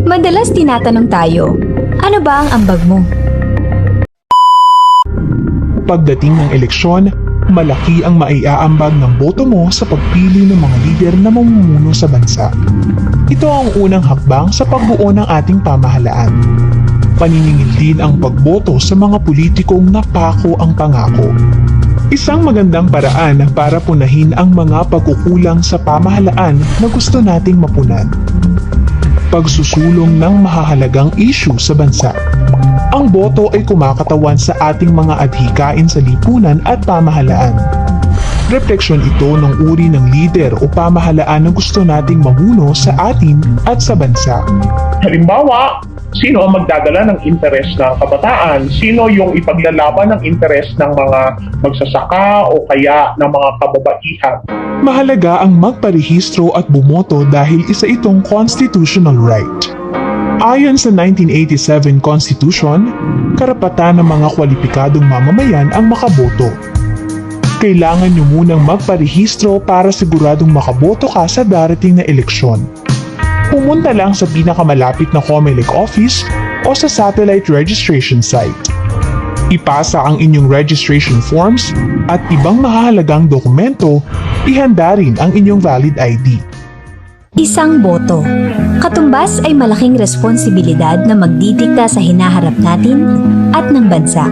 Madalas tinatanong tayo, ano ba ang ambag mo? Pagdating ng eleksyon, malaki ang maiaambag ng boto mo sa pagpili ng mga lider na mamumuno sa bansa. Ito ang unang hakbang sa pagbuo ng ating pamahalaan. Paniningil din ang pagboto sa mga politikong napako ang pangako. Isang magandang paraan para punahin ang mga pagkukulang sa pamahalaan na gusto nating mapunan. Pagsusulong ng mahahalagang issue sa bansa. Ang boto ay kumakatawan sa ating mga adhikain sa lipunan at pamahalaan. Refleksyon ito ng uri ng lider o pamahalaan na gusto nating mamuno sa atin at sa bansa. Halimbawa, sino ang magdadala ng interes ng kabataan? Sino yung ipaglalaban ng interes ng mga magsasaka o kaya ng mga kababaihan? Mahalaga ang magparehistro at bumoto dahil isa itong constitutional right. Ayon sa 1987 Constitution, karapatan ng mga kwalipikadong mamamayan ang makaboto. Kailangan nyo munang magparehistro para siguradong makaboto ka sa darating na eleksyon. Pumunta lang sa pinakamalapit na COMELEC office o sa satellite registration site. Ipasa ang inyong registration forms at ibang mahalagang dokumento, ihanda rin ang inyong valid ID. Isang boto. Katumbas ay malaking responsibilidad na magdidikta sa hinaharap natin at ng bansa.